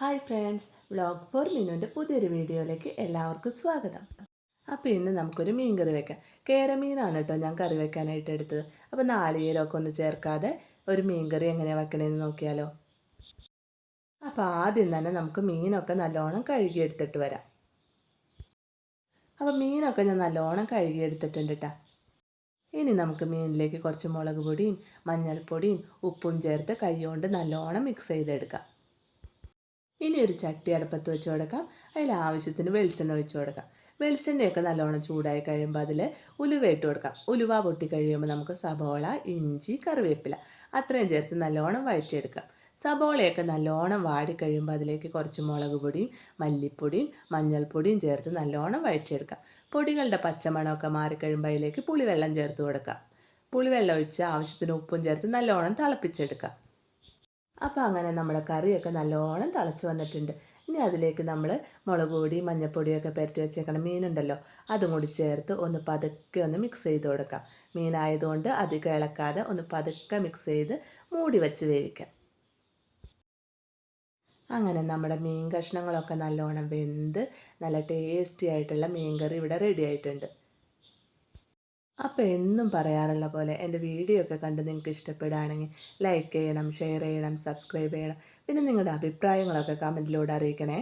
Hi friends vlog for മീനുവിന്റെ പുതിയൊരു വീഡിയോയിലേക്ക് എല്ലാവർക്കും സ്വാഗതം. അപ്പോൾ ഇന്ന് നമുക്കൊരു മീൻ കറി വെക്കാം. കേരമീനാണ് കേട്ടോ ഞാൻ കറി വെക്കാനായിട്ട് എടുത്തത്. അപ്പോൾ നാളികേരമൊക്കെ ഒന്ന് ചേർക്കാതെ ഒരു മീൻ കറി എങ്ങനെയാണ് വെക്കണമെന്ന് നോക്കിയാലോ? അപ്പോൾ ആദ്യം തന്നെ നമുക്ക് മീനൊക്കെ നല്ലോണം കഴുകിയെടുത്തിട്ട് വരാം. അപ്പോൾ മീനൊക്കെ ഞാൻ നല്ലോണം കഴുകിയെടുത്തിട്ടുണ്ട് കേട്ടോ ഇനി നമുക്ക് മീനിലേക്ക് കുറച്ച് മുളക് പൊടിയും മഞ്ഞൾപ്പൊടിയും ഉപ്പും ചേർത്ത് കൈ കൊണ്ട് നല്ലോണം മിക്സ് ചെയ്തെടുക്കാം. ഇനി ഒരു ചട്ടി അടുപ്പത്ത് വെച്ച് കൊടുക്കാം. അതിൽ ആവശ്യത്തിന് വെളിച്ചെണ്ണ ഒഴിച്ച് കൊടുക്കാം. വെളിച്ചെണ്ണയൊക്കെ നല്ലോണം ചൂടായി കഴിയുമ്പോൾ അതിൽ ഉലുവ ഇട്ട് കൊടുക്കാം. ഉലുവ പൊട്ടി കഴിയുമ്പോൾ നമുക്ക് സബോള ഇഞ്ചി കറിവേപ്പില അത്രയും ചേർത്ത് നല്ലോണം വഴറ്റിയെടുക്കാം. സബോളയൊക്കെ നല്ലോണം വാടിക്കഴിയുമ്പോൾ അതിലേക്ക് കുറച്ച് മുളക് പൊടിയും മല്ലിപ്പൊടിയും മഞ്ഞൾപ്പൊടിയും ചേർത്ത് നല്ലോണം വഴറ്റിയെടുക്കാം. പൊടികളുടെ പച്ചമണമൊക്കെ മാറിക്കഴിയുമ്പോൾ അതിലേക്ക് പുളിവെള്ളം ചേർത്ത് കൊടുക്കാം. പുളിവെള്ളം ഒഴിച്ച് ആവശ്യത്തിന് ഉപ്പും ചേർത്ത് നല്ലോണം തിളപ്പിച്ചെടുക്കാം. അപ്പോൾ അങ്ങനെ നമ്മുടെ കറിയൊക്കെ നല്ലോണം തിളച്ച് വന്നിട്ടുണ്ട്. ഇനി അതിലേക്ക് നമ്മൾ മുളക് പൊടി മഞ്ഞൾപ്പൊടിയൊക്കെ പെരട്ടി വെച്ചേക്കണം മീനുണ്ടല്ലോ അതും കൂടി ചേർത്ത് ഒന്ന് പതുക്കെ ഒന്ന് മിക്സ് ചെയ്ത് കൊടുക്കാം. മീനായതുകൊണ്ട് അധികം ഇളക്കാതെ ഒന്ന് പതുക്കെ മിക്സ് ചെയ്ത് മൂടി വെച്ച് വേവിക്കാം. അങ്ങനെ നമ്മുടെ മീൻ കഷ്ണങ്ങളൊക്കെ നല്ലോണം വെന്ത് നല്ല ടേസ്റ്റി ആയിട്ടുള്ള മീൻ കറി ഇവിടെ റെഡി ആയിട്ടുണ്ട്. അപ്പോൾ എന്നും പറയാറുള്ള പോലെ എന്റെ വീഡിയോ ഒക്കെ കണ്ട് നിങ്ങൾക്ക് ഇഷ്ടപ്പെടുകയാണെങ്കിൽ ലൈക്ക് ചെയ്യണം ഷെയർ ചെയ്യണം സബ്സ്ക്രൈബ് ചെയ്യണം. പിന്നെ നിങ്ങളുടെ അഭിപ്രായങ്ങളൊക്കെ കമന്റിലൂടെ അറിയിക്കണേ.